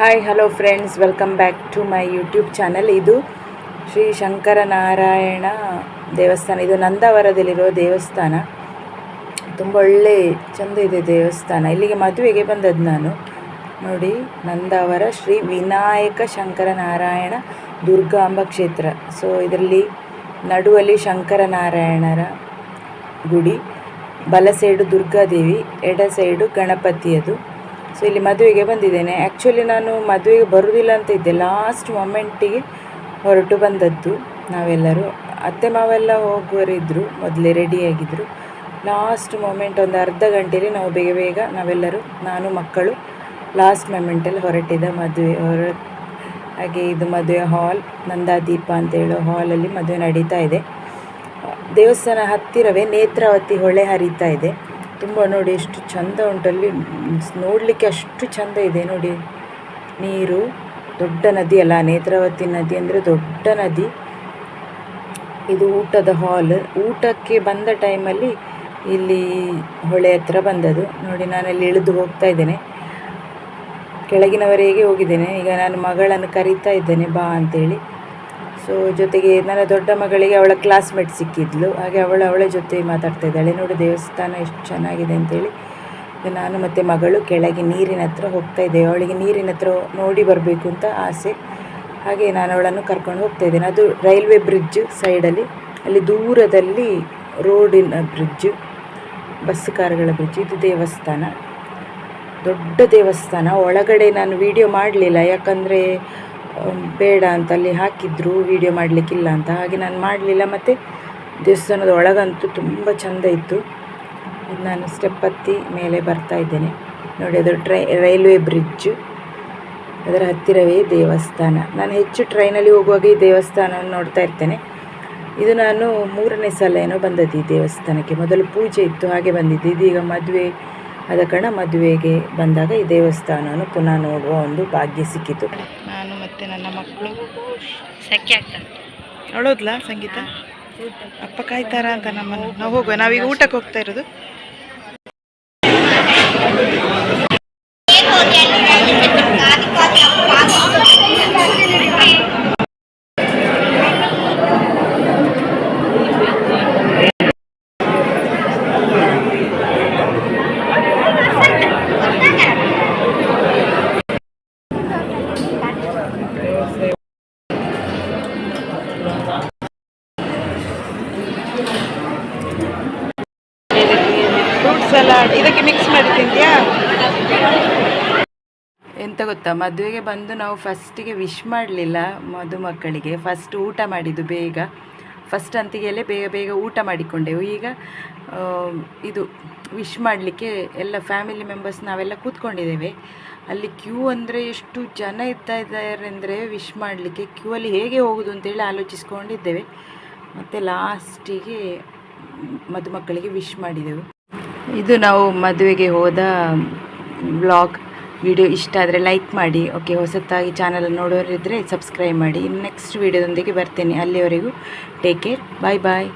Hi hello friends welcome back to my YouTube channel ಇದು ಶ್ರೀ ಶಂಕರನಾರಾಯಣ ದೇವಸ್ಥಾನ. ಇದು ನಂದವರದಲ್ಲಿರೋ ದೇವಸ್ಥಾನ. ತುಂಬ ಒಳ್ಳೆ, ಚಂದ ಇದೆ ದೇವಸ್ಥಾನ. ಇಲ್ಲಿಗೆ ಮದುವೆಗೆ ಬಂದದ್ದು ನಾನು. ನೋಡಿ, ನಂದಾವರ ಶ್ರೀ ವಿನಾಯಕ ಶಂಕರನಾರಾಯಣ ದುರ್ಗಾಂಬ ಕ್ಷೇತ್ರ. ಸೊ ಇದರಲ್ಲಿ ನಡುವಲ್ಲಿ ಶಂಕರನಾರಾಯಣರ ಗುಡಿ. ಬಲ ಸೈಡು ದುರ್ಗಾದೇವಿ, ಎಡ ಸೈಡು ಗಣಪತಿಯದು. ಸೊ ಇಲ್ಲಿ ಮದುವೆಗೆ ಬಂದಿದ್ದೇನೆ. ಆ್ಯಕ್ಚುಲಿ ನಾನು ಮದುವೆಗೆ ಬರುವುದಿಲ್ಲ ಅಂತ ಇದ್ದೆ. ಲಾಸ್ಟ್ ಮೊಮೆಂಟಿಗೆ ಹೊರಟು ಬಂದದ್ದು ನಾವೆಲ್ಲರೂ. ಅತ್ತೆ, ಮಾವೆಲ್ಲ ಹೋಗುವರಿದ್ದರು ಮೊದಲೇ ರೆಡಿಯಾಗಿದ್ದರು ಲಾಸ್ಟ್ ಮೊಮೆಂಟ್ ಒಂದು ಅರ್ಧ ಗಂಟೆಯಲ್ಲಿ ನಾವು ಬೇಗ ಬೇಗ ನಾವೆಲ್ಲರೂ, ನಾನು, ಮಕ್ಕಳು ಲಾಸ್ಟ್ ಮೊಮೆಂಟಲ್ಲಿ ಹೊರಟಿದ್ದ ಮದುವೆ, ಹೊರ ಹಾಗೆ ಇದು ಮದುವೆ ಹಾಲ್ ನಂದಾದೀಪ ಅಂತ ಹೇಳೋ ಹಾಲಲ್ಲಿ ಮದುವೆ ನಡೀತಾ ಇದೆ. ದೇವಸ್ಥಾನ ಹತ್ತಿರವೇ ನೇತ್ರಾವತಿ ಹೊಳೆ ಹರಿತಾ ಇದೆ. ತುಂಬ ನೋಡಿ ಎಷ್ಟು ಚಂದ ಉಂಟಲ್ಲಿ. ನೋಡಲಿಕ್ಕೆ ಅಷ್ಟು ಚಂದ ಇದೆ ನೋಡಿ. ನೀರು, ದೊಡ್ಡ ನದಿ ಅಲ್ಲ, ನೇತ್ರಾವತಿ ನದಿ ಅಂದರೆ ದೊಡ್ಡ ನದಿ. ಇದು ಊಟದ ಹಾಲ್. ಊಟಕ್ಕೆ ಬಂದ ಟೈಮಲ್ಲಿ ಇಲ್ಲಿ ಹೊಳೆ ಹತ್ರ ಬಂದದ್ದು. ನೋಡಿ, ನಾನಲ್ಲಿ ಇಳಿದು ಹೋಗ್ತಾ ಇದ್ದೇನೆ. ಕೆಳಗಿನವರೆಗೆ ಹೋಗಿದ್ದೇನೆ. ಈಗ ನಾನು ಮಗಳನ್ನು ಕರೀತಾ ಇದ್ದೇನೆ, ಬಾ ಅಂತೇಳಿ. ಸೊ ಜೊತೆಗೆ ನನ್ನ ದೊಡ್ಡ ಮಗಳಿಗೆ ಅವಳ ಕ್ಲಾಸ್ಮೇಟ್ ಸಿಕ್ಕಿದ್ಲು. ಹಾಗೆ ಅವಳು ಅವಳ ಜೊತೆ ಮಾತಾಡ್ತಾ ಇದ್ದಾಳೆ. ನೋಡಿ, ದೇವಸ್ಥಾನ ಎಷ್ಟು ಚೆನ್ನಾಗಿದೆ ಅಂತೇಳಿ ನಾನು ಮತ್ತು ಮಗಳು ಕೆಳಗೆ ನೀರಿನ ಹತ್ರ ಹೋಗ್ತಾ ಇದ್ದೇವೆ. ಅವಳಿಗೆ ನೀರಿನ ಹತ್ರ ನೋಡಿ ಬರಬೇಕು ಅಂತ ಆಸೆ. ಹಾಗೆ ನಾನು ಅವಳನ್ನು ಕರ್ಕೊಂಡು ಹೋಗ್ತಾ ಇದ್ದೇನೆ. ಅದು ರೈಲ್ವೆ ಬ್ರಿಡ್ಜ್ ಸೈಡಲ್ಲಿ, ಅಲ್ಲಿ ದೂರದಲ್ಲಿ ರೋಡಿನ ಬ್ರಿಡ್ಜ್, ಬಸ್ ಕಾರುಗಳ ಬ್ರಿಡ್ಜ್. ಇದು ದೇವಸ್ಥಾನ. ದೊಡ್ಡ ದೇವಸ್ಥಾನ. ಒಳಗಡೆ ನಾನು ವಿಡಿಯೋ ಮಾಡಲಿಲ್ಲ. ಯಾಕಂದರೆ ಬೇಡ ಅಂತ ಅಲ್ಲಿ ಹಾಕಿದ್ರು ವಿಡಿಯೋ ಮಾಡಲಿಕ್ಕಿಲ್ಲ ಅಂತ. ಹಾಗೆ ನಾನು ಮಾಡಲಿಲ್ಲ, ಮತ್ತು ದೇವಸ್ಥಾನದ ಒಳಗಂತೂ ತುಂಬ ಚೆಂದ ಇತ್ತು. ನಾನು ಸ್ಟೆಪ್ ಹತ್ತಿ ಮೇಲೆ ಬರ್ತಾ ಇದ್ದೇನೆ. ನೋಡಿ, ಅದು ಟ್ರೈ, ರೈಲ್ವೆ ಬ್ರಿಡ್ಜ್. ಅದರ ಹತ್ತಿರವೇ ದೇವಸ್ಥಾನ. ನಾನು ಹೆಚ್ಚು ಟ್ರೈನಲ್ಲಿ ಹೋಗುವಾಗ ಈ ದೇವಸ್ಥಾನವನ್ನು ನೋಡ್ತಾ ಇರ್ತೇನೆ. ಇದು ನಾನು ಮೂರನೇ ಸಲ ಏನೋ ಬಂದದ್ದು ಈ ದೇವಸ್ಥಾನಕ್ಕೆ. ಮೊದಲು ಪೂಜೆ ಇತ್ತು, ಹಾಗೆ ಬಂದಿದ್ದು. ಇದೀಗ ಮದುವೆ ಆದ ಕಾರಣ ಮದುವೆಗೆ ಬಂದಾಗ ಈ ದೇವಸ್ಥಾನವನ್ನು ಪುನಃ ನೋಡುವ ಒಂದು ಭಾಗ್ಯ ಸಿಕ್ಕಿತು. ನಾನು ಮತ್ತು ನನ್ನ ಮಕ್ಕಳು ಸೆಕೆ ಆಗ್ತಾರೆ. ಅಳೋದ್ಲಾ ಸಂಗೀತ? ಅಪ್ಪ ಕಾಯ್ತಾರ ಅಂತ ನಮ್ಮನ್ನು? ನಾವು ಹೋಗುವ. ನಾವೀಗ ಊಟಕ್ಕೆ ಹೋಗ್ತಾ ಇರೋದು. ಇದಕ್ಕೆ ಮಿಕ್ಸ್ ಮಾಡಿ ತಿಂತೀಯಾ? ಎಂತ ಗೊತ್ತಾ, ಮದುವೆಗೆ ಬಂದು ನಾವು ಫಸ್ಟಿಗೆ ವಿಶ್ ಮಾಡಲಿಲ್ಲ ಮದುಮಕ್ಕಳಿಗೆ ಫಸ್ಟ್ ಊಟ ಮಾಡಿದ್ದು ಬೇಗ. ಫಸ್ಟ್ ಅಂತಿಗೆಲ್ಲೇ ಬೇಗ ಬೇಗ ಊಟ ಮಾಡಿಕೊಂಡೆವು. ಈಗ ಇದು ವಿಶ್ ಮಾಡಲಿಕ್ಕೆ ಎಲ್ಲ ಫ್ಯಾಮಿಲಿ ಮೆಂಬರ್ಸ್ ನಾವೆಲ್ಲ ಕೂತ್ಕೊಂಡಿದ್ದೇವೆ. ಅಲ್ಲಿ ಕ್ಯೂ ಅಂದರೆ ಎಷ್ಟು ಜನ ಇರ್ತಾ ಇದ್ದಾರೆ ಅಂದರೆ ವಿಶ್ ಮಾಡಲಿಕ್ಕೆ ಕ್ಯೂ ಅಲ್ಲಿ ಹೇಗೆ ಹೋಗೋದು ಅಂತೇಳಿ ಆಲೋಚಿಸ್ಕೊಂಡಿದ್ದೇವೆ. ಮತ್ತು ಲಾಸ್ಟಿಗೆ ಮದುಮಕ್ಕಳಿಗೆ ವಿಶ್ ಮಾಡಿದೆವು. ಇದು ನಾವು ಮದುವೆಗೆ ಹೋದ ಬ್ಲಾಗ್ ವಿಡಿಯೋ ಇಷ್ಟ ಆದರೆ ಲೈಕ್ ಮಾಡಿ. ಓಕೆ ಹೊಸತಾಗಿ ಚಾನಲ್ ನೋಡೋರಿದ್ದರೆ ಸಬ್ಸ್ಕ್ರೈಬ್ ಮಾಡಿ. ಇನ್ನು ನೆಕ್ಸ್ಟ್ ವಿಡಿಯೋದೊಂದಿಗೆ ಬರ್ತೇನೆ. ಅಲ್ಲಿವರೆಗೂ ಟೇಕ್ ಕೇರ್ ಬಾಯ್ ಬಾಯ್